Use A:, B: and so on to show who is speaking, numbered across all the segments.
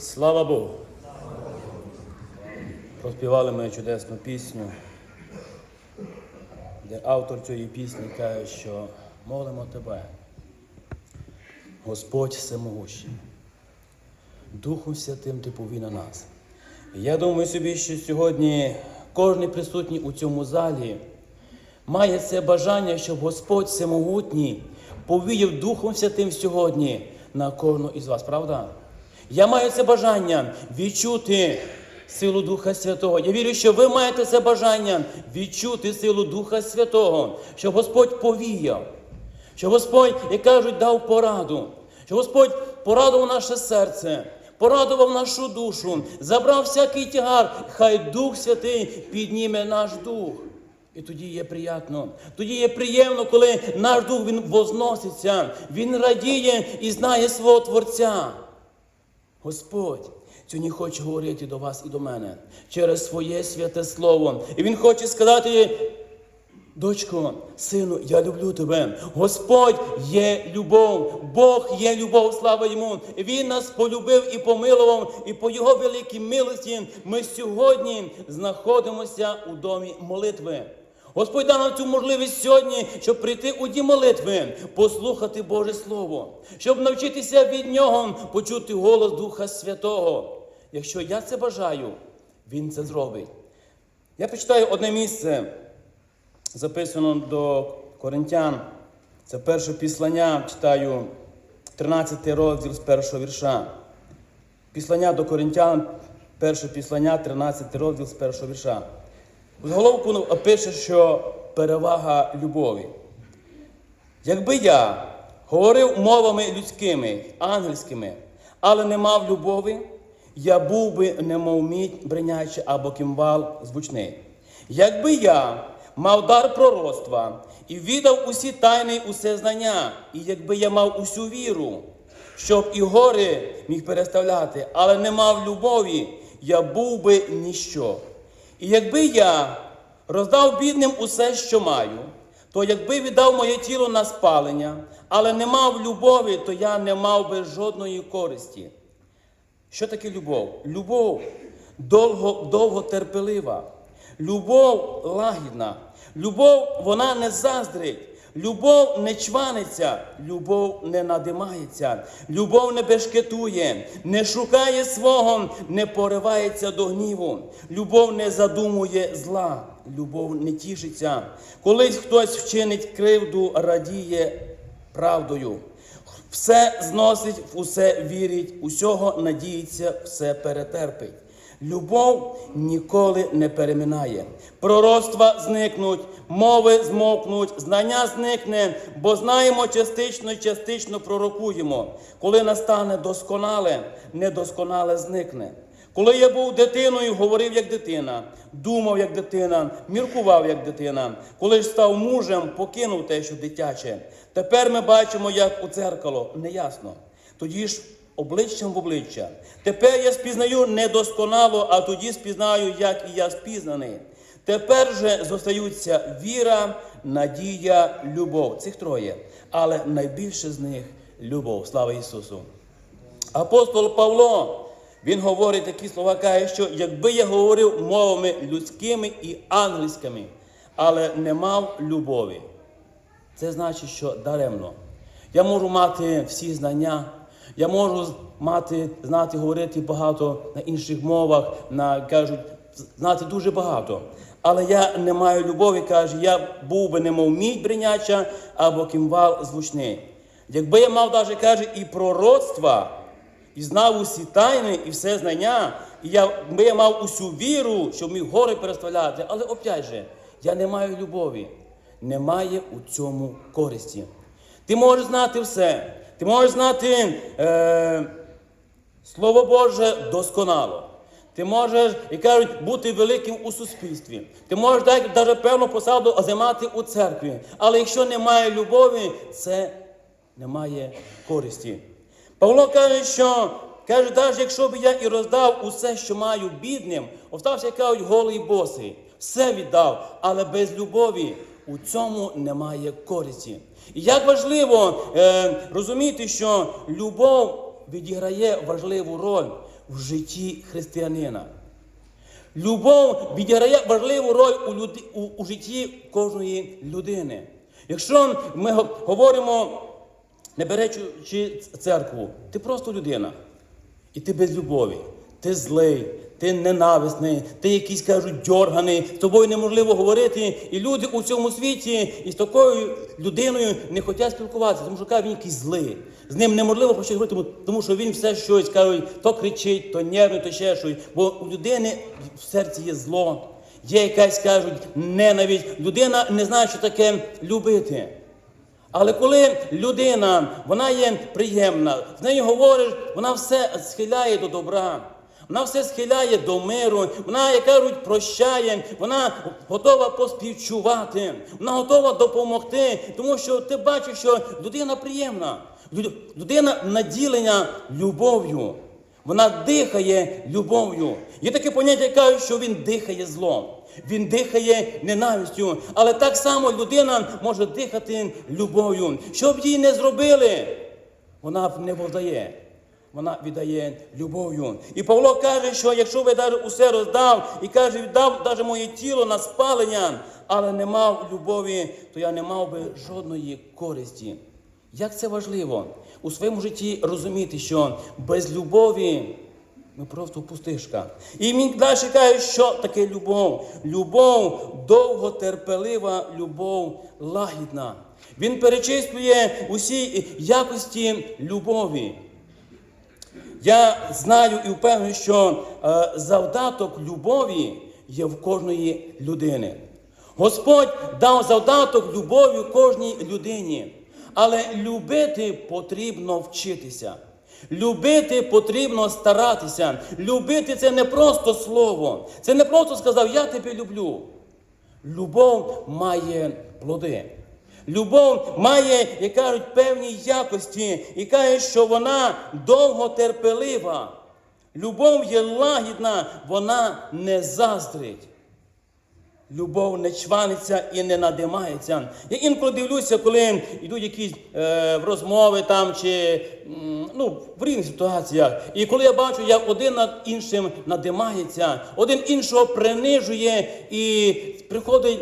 A: Слава Богу! Проспівали ми чудесну пісню, де автор цієї пісні каже, що молимо тебе, Господь всемогущий, Духом Святим ти повій на нас. Я думаю собі, що сьогодні кожен присутній у цьому залі має це бажання, щоб Господь всемогутній повіяв Духом Святим сьогодні на кожного із вас, правда? Я маю це бажання відчути силу Духа Святого. Я вірю, що ви маєте це бажання відчути силу Духа Святого, щоб Господь повіяв, що Господь, як кажуть, дав пораду, що Господь порадував наше серце, порадував нашу душу, забрав всякий тягар, хай Дух Святий підніме наш дух. І тоді є приємно. Тоді є приємно, коли наш дух він возноситься, він радіє і знає свого Творця. Господь сьогодні хоче говорити до вас і до мене через своє святе слово. І Він хоче сказати, дочко, сину, я люблю тебе. Господь є любов, Бог є любов, слава йому. Він нас полюбив і помилував, і по Його великій милості ми сьогодні знаходимося у домі молитви. Господь дав нам цю можливість сьогодні, щоб прийти у дім молитви, послухати Боже Слово, щоб навчитися від Нього почути голос Духа Святого. Якщо я це бажаю, Він це зробить. Я почитаю одне місце, записано до Коринтян. Це перше післання, читаю 13 розділ з першого вірша. Післання до Коринтян, перше післання, 13 розділ з першого вірша. В головку пише, що перевага любові. Якби я говорив мовами людськими, ангельськими, але не мав любові, я був би немов мідь бриняча або кімвал звучний. Якби я мав дар пророцтва і віддав усі тайни, усе знання, і якби я мав усю віру, щоб і гори міг переставляти, але не мав любові, я був би ніщо. І якби я роздав бідним усе, що маю, то якби віддав моє тіло на спалення, але не мав любові, то я не мав би жодної користі. Що таке любов? Любов довго, довготерпелива, любов лагідна, любов вона не заздрить. Любов не чваниться, любов не надимається, любов не бешкетує, не шукає свого, не поривається до гніву, любов не задумує зла, любов не тішиться. Колись хтось вчинить кривду, радіє правдою. Все зносить, усе вірить, усього надіється, все перетерпить. Любов ніколи не переминає. Пророцтва зникнуть, мови змовкнуть, знання зникне, бо знаємо частично, частично пророкуємо. Коли настане досконале, недосконале зникне. Коли я був дитиною, говорив як дитина, думав як дитина, міркував як дитина. Коли ж став мужем, покинув те, що дитяче. Тепер ми бачимо, як у дзеркало, неясно. Тоді ж обличчям в обличчя. Тепер я спізнаю недосконало, а тоді спізнаю, як і я спізнаний. Тепер же зостаються віра, надія, любов. Цих троє. Але найбільше з них любов. Слава Ісусу! Апостол Павло, він говорить такі слова, каже, що якби я говорив мовами людськими і ангельськими, але не мав любові, це значить, що даремно. Я можу мати всі знання, я можу мати, знати, говорити багато на інших мовах, на кажуть, знати дуже багато. Але я не маю любові, каже, я був би немов мідь бриняча або кімвал звучний. Якби я мав навіть каже, і пророцтва, і знав усі тайни, і все знання, і я, якби я мав усю віру, щоб міг гори переставляти, але опять же, я не маю любові. Немає у цьому користі. Ти можеш знати все. Ти можеш знати е, Слово Боже досконало. Ти можеш, як кажуть, бути великим у суспільстві. Ти можеш навіть певну посаду займати у церкві. Але якщо немає любові, це немає користі. Павло каже, що каже, навіть якщо б я і роздав усе, що маю бідним, остався, кажуть, голий босий, все віддав, але без любові у цьому немає користі. І як важливо е, розуміти, що любов відіграє важливу роль в житті християнина. Любов відіграє важливу роль у, люди, у, у житті кожної людини. Якщо ми говоримо, не беречи церкву, ти просто людина. І ти без любові, ти злий, ти ненависний, ти якийсь кажуть дьорганий, з тобою неможливо говорити. І люди у цьому світі із такою людиною не хочуть спілкуватися, тому що кажуть, він якийсь злий. З ним неможливо щось говорити, тому- що він все щось кажуть, то кричить, то нервний, то ще щось. Бо у людини в серці є зло, є якась кажуть ненависть. Людина не знає, що таке любити. Але коли людина, вона є приємна, з нею говориш, вона все схиляє до добра, вона все схиляє до миру, вона, як кажуть, прощає, вона готова поспівчувати, вона готова допомогти, тому що ти бачиш, що людина приємна, людина наділення любов'ю. Вона дихає любов'ю. Є таке поняття, яке що він дихає злом, він дихає ненавистю. Але так само людина може дихати любов'ю. Що б їй не зробили, вона не віддає. Вона віддає любов'ю. І Павло каже, що якщо ви навіть усе роздав, і каже, віддав навіть моє тіло на спалення, але не мав любові, то я не мав би жодної користі. Як це важливо у своєму житті розуміти, що без любові ми просто пустишка. І він далі каже, що таке любов. Любов довготерпелива, любов лагідна. Він перечислює усі якості любові. Я знаю і впевнений, що е, завдаток любові є в кожної людини. Господь дав завдаток любові кожній людині, але любити потрібно вчитися. Любити потрібно старатися. Любити це не просто слово. Це не просто сказав, я тебе люблю. Любов має плоди. Любов має, як кажуть, певні якості, і каже, що вона довготерпелива. Любов є лагідна, вона не заздрить. Любов не чваниться і не надимається. Я інколи дивлюся, коли йдуть якісь е, розмови там чи ну, в різних ситуаціях. І коли я бачу, як один над іншим надимається, один іншого принижує і приходить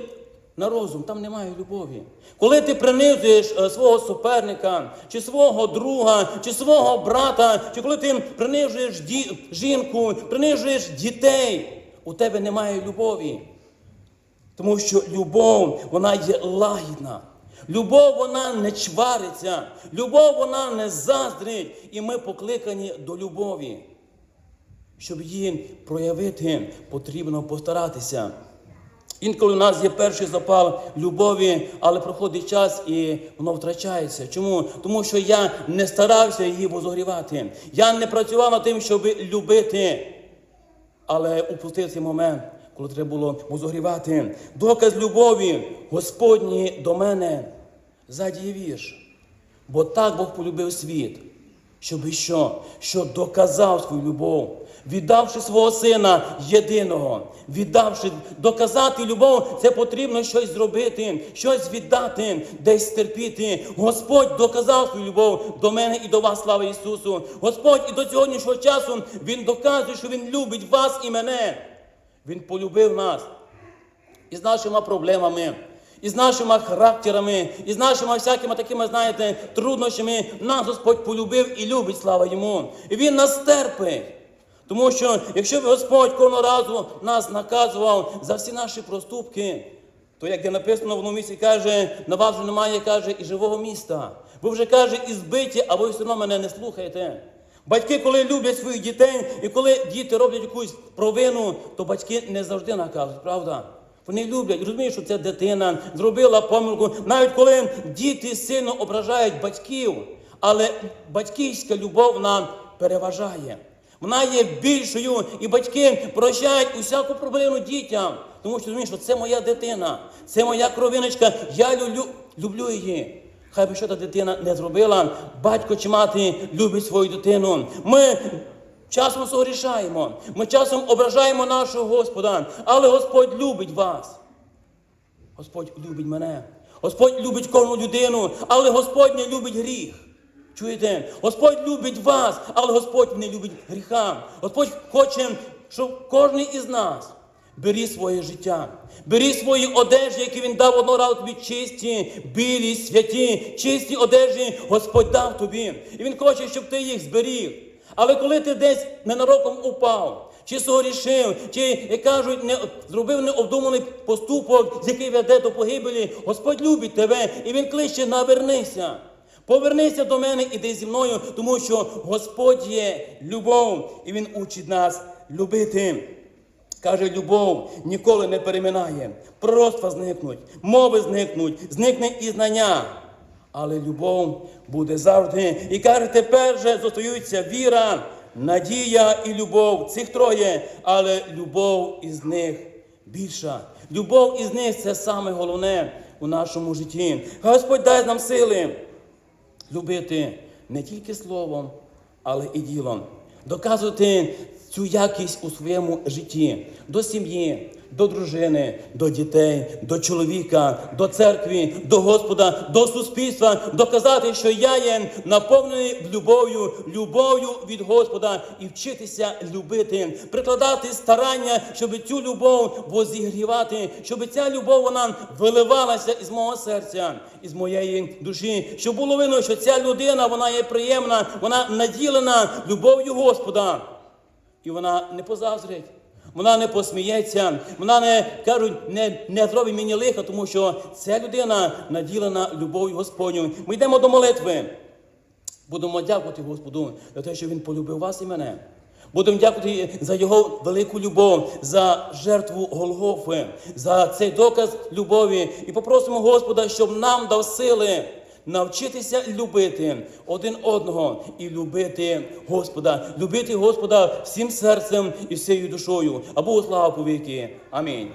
A: на розум, там немає любові. Коли ти принизуєш е, свого суперника, чи свого друга, чи свого брата, чи коли ти принижуєш жінку, принижуєш дітей, у тебе немає любові. Тому що любов, вона є лагідна. Любов вона не чвариться, любов вона не заздрить, і ми покликані до любові. Щоб її проявити, потрібно постаратися. Інколи у нас є перший запал любові, але проходить час і воно втрачається. Чому? Тому що я не старався її возогрівати. Я не працював над тим, щоб любити, але упустив цей момент, коли треба було возогрівати. Доказ любові Господній до мене ззаді є вірш. Бо так Бог полюбив світ, щоб що? Що доказав свою любов, віддавши свого сина єдиного, віддавши, доказати любов, це потрібно щось зробити, щось віддати, десь терпіти. Господь доказав свою любов до мене і до вас, слава Ісусу. Господь і до сьогоднішнього часу Він доказує, що Він любить вас і мене. Він полюбив нас із нашими проблемами, із нашими характерами, із нашими всякими такими, знаєте, труднощами. Нас Господь полюбив і любить, слава йому. І Він нас терпить. Тому що якщо б Господь кожного разу нас наказував за всі наші проступки, то як де написано в місці, каже, на вас вже немає, каже, і живого міста. Ви вже каже, і збиті, а ви все одно мене не слухаєте. Батьки, коли люблять своїх дітей, і коли діти роблять якусь провину, то батьки не завжди наказують, правда? Вони люблять, розуміють, що ця дитина зробила помилку. Навіть коли діти сильно ображають батьків, але батьківська любов вона переважає. Вона є більшою, і батьки прощають усяку проблему дітям, тому що розуміють, що це моя дитина, це моя кровиночка, я люблю, люблю її. Хай би що та дитина не зробила, батько чи мати любить свою дитину. Ми часом согрішаємо, ми часом ображаємо нашого Господа, але Господь любить вас. Господь любить мене. Господь любить кожну людину, але Господь не любить гріх. Чуєте? Господь любить вас, але Господь не любить гріха. Господь хоче, щоб кожен із нас бери своє життя, бери свої одежі, які він дав одного разу тобі чисті, білі, святі, чисті одежі Господь дав тобі. І Він хоче, щоб ти їх зберіг. Але коли ти десь ненароком упав, чи согрішив, чи, як кажуть, не зробив необдуманий поступок, з який веде до погибелі, Господь любить тебе, і Він кличе, навернися. Повернися до мене, іди зі мною, тому що Господь є любов, і Він учить нас любити. Каже, любов ніколи не переминає. Пророцтва зникнуть, мови зникнуть, зникне і знання. Але любов буде завжди. І каже, тепер же зостаються віра, надія і любов. Цих троє, але любов із них більша. Любов із них це саме головне у нашому житті. Господь дай нам сили любити не тільки словом, але і ділом. Доказувати цю якість у своєму житті. До сім'ї, до дружини, до дітей, до чоловіка, до церкви, до Господа, до суспільства, доказати, що я є наповнений любов'ю, любов'ю від Господа і вчитися любити, прикладати старання, щоб цю любов возігрівати, щоб ця любов вона виливалася із мого серця, із моєї душі, щоб було видно, що ця людина вона є приємна, вона наділена любов'ю Господа. І вона не позазрить, вона не посміється, вона не кажуть, не, не зробить мені лиха, тому що ця людина наділена любов'ю Господню. Ми йдемо до молитви. Будемо дякувати Господу за те, що Він полюбив вас і мене. Будемо дякувати за Його велику любов, за жертву Голгофи, за цей доказ любові. І попросимо Господа, щоб нам дав сили навчитися любити один одного і любити Господа, любити Господа всім серцем і всією душою. А Богу слава повіки. Амінь.